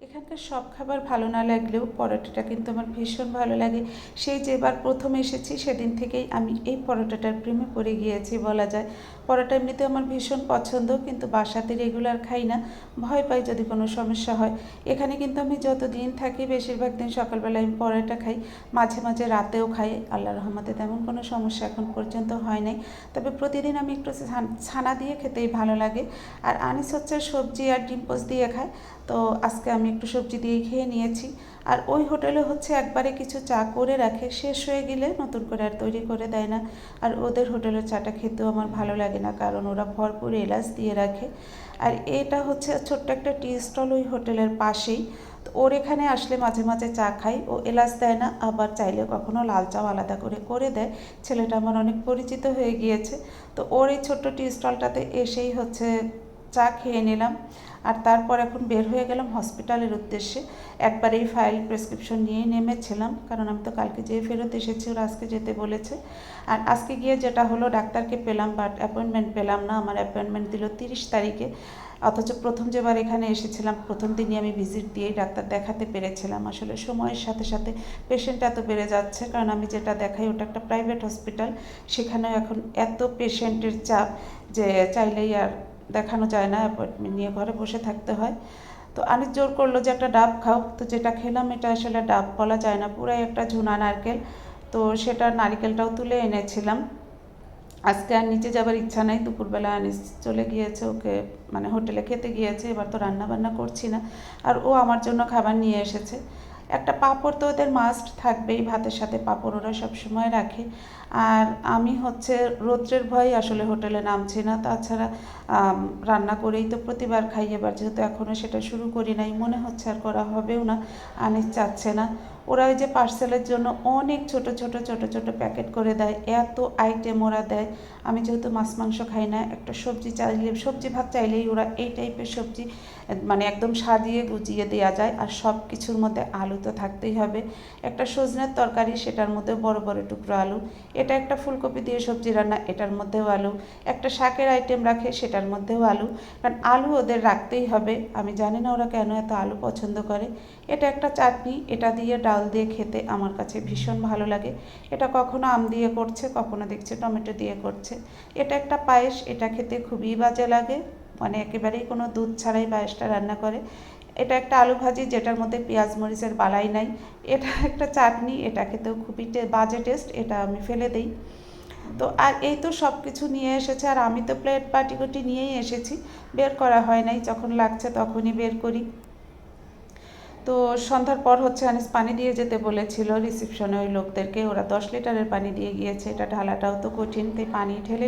এখানকার সব খাবার ভালো না লাগলেও পরোটাটা কিন্তু আমার ভীষণ ভালো লাগে। সেই যেবার প্রথম এসেছি, সেদিন থেকেই আমি এই পরোটাটার প্রেমে পড়ে গিয়েছি বলা যায়। পরোটা এমনিতে আমার ভীষণ পছন্দ, কিন্তু বাসাতে রেগুলার খাই না। ভয় পাই যদি কোনো সমস্যা হয়। এখানে কিন্তু আমি যত দিন থাকি বেশিরভাগ দিন সকালবেলা আমি পরোটা খাই। মাঝে মাঝে রাতেও খাই। আল্লাহ রহমতে তেমন কোনো সমস্যা এখন পর্যন্ত হয় নাই। তবে প্রতিদিন আমি একটু ছানা দিয়ে খেতেই ভালো লাগে। আর আনিস হচ্ছে সবজি আর ডিম পোচ দিয়ে খাই তো আজকে আমি একটু সবজি দিয়ে খেয়ে নিয়েছি। আর ওই হোটেলে হচ্ছে একবারে কিছু চা করে রাখে, শেষ হয়ে গেলে নতুন করে আর তৈরি করে দেয় না। আর ওদের হোটেলের চাটা খেতেও আমার ভালো লাগে না, কারণ ওরা ভরপুর এলাচ দিয়ে রাখে। আর এটা হচ্ছে ছোট্ট একটা টি স্টল ওই হোটেলের পাশেই। তো ওর এখানে আসলে মাঝে মাঝে চা খাই, ও এলাচ দেয় না, আবার চাইলে কখনো লাল চাও আলাদা করে করে দেয়। ছেলেটা আমার অনেক পরিচিত হয়ে গিয়েছে। তো ওর এই ছোট্ট টি স্টলটাতে এসেই হচ্ছে চা খেয়ে নিলাম। আর তারপর এখন বের হয়ে গেলাম হসপিটালের উদ্দেশ্যে। একবার এই ফাইল প্রেসক্রিপশন নিয়ে নেমেছিলাম, কারণ আমি তো কালকে যেয়ে ফেরত এসেছি, ওরা আজকে যেতে বলেছে। আর আজকে গিয়ে যেটা হলো, ডাক্তারকে পেলাম বাট অ্যাপয়েন্টমেন্ট পেলাম না। আমার অ্যাপয়েন্টমেন্ট দিল তিরিশ তারিখে। অথচ প্রথম যেবার এখানে এসেছিলাম, প্রথম দিনই আমি ভিজিট দিয়েই ডাক্তার দেখাতে পেরেছিলাম। আসলে সময়ের সাথে সাথে পেশেন্ট এত বেড়ে যাচ্ছে, কারণ আমি যেটা দেখাই ওটা একটা প্রাইভেট হসপিটাল সেখানেও এখন এত পেশেন্টের চাপ যে চাইলেই আর দেখানো যায় না অ্যাপয়েন্টমেন্ট নিয়ে ঘরে বসে থাকতে হয়। তো আনিস জোর করল যে, একটা ডাব খাও। তো যেটা খেলাম, এটা আসলে ডাব বলা যায় না, পুরাই একটা ঝুনা নারকেল। তো সেটা নারকেলটাও তুলে এনেছিলাম। আজকে আর নিচে যাবার ইচ্ছা নাই, দুপুরবেলা আনিস চলে গিয়েছে, ওকে মানে হোটেলে খেতে গিয়েছে, এবার তো রান্না বান্না করছি না। আর ও আমার জন্য খাবার নিয়ে এসেছে। একটা পাঁপড় তো ওদের মাস্ট থাকবেই, ভাতের সাথে পাঁপড় ওরা সবসময় রাখে। আর আমি হচ্ছে রৌদ্রের ভয়ে আসলে হোটেলে নামছি না। তাছাড়া রান্না করেই তো প্রতিবার খাই, এবার যেহেতু এখনও সেটা শুরু করি নাই, মনে হচ্ছে আর করা হবেও না। আনিস চাচ্ছে না। ওরা ওই যে পার্সেলের জন্য অনেক ছোট ছোট ছোট ছোট প্যাকেট করে দেয়, এত আইটেম ওরা দেয়। আমি যেহেতু মাছ, মাংস খাই না, একটা সবজি চাইলে, সবজি ভাত চাইলেই ওরা এই টাইপের সবজি মানে একদম সাজিয়ে গুজিয়ে দেওয়া যায়, আর সব কিছুর মধ্যে আলু তো থাকতেই হবে। একটা সজনের তরকারি, সেটার মধ্যে বড় বড় টুকরো আলু। এটা একটা ফুলকপি দিয়ে সবজি রান্না, এটার মধ্যেও আলু। একটা শাকের আইটেম রাখে, সেটার মধ্যেও আলু। কারণ আলু ওদের রাখতেই হবে। আমি জানি না ওরা কেন এত আলু পছন্দ করে। এটা একটা চাটনি, এটা দিয়ে ডাল দিয়ে খেতে আমার কাছে ভীষণ ভালো লাগে। এটা কখনো আম দিয়ে করছে, কখনো দেখছে টমেটো দিয়ে করছে। এটা একটা পায়েস, এটা খেতে খুবই বাজে লাগে। মানে একেবারেই কোনো দুধ ছাড়াই পায়েসটা রান্না করে। এটা একটা আলু ভাজি যেটার মধ্যে পেঁয়াজ মরিচের বালাই নাই। এটা একটা চাটনি, এটা খেতেও খুবই বাজে টেস্ট, এটা আমি ফেলে দিই। তো আর এই তো সব কিছু নিয়ে এসেছে, আর আমি তো প্লেট বাটিকুটি নিয়েই এসেছি। বের করা হয় নাই, যখন লাগছে তখনই বের করি। তো সন্ধ্যার পর হচ্ছে আনিস পানি দিয়ে যেতে বলেছিল রিসিপশনে ওই লোকদেরকে, ওরা দশ লিটারের পানি দিয়ে গিয়েছে, এটা ঢালাটাও তো কঠিন, তাই পানি ঢেলে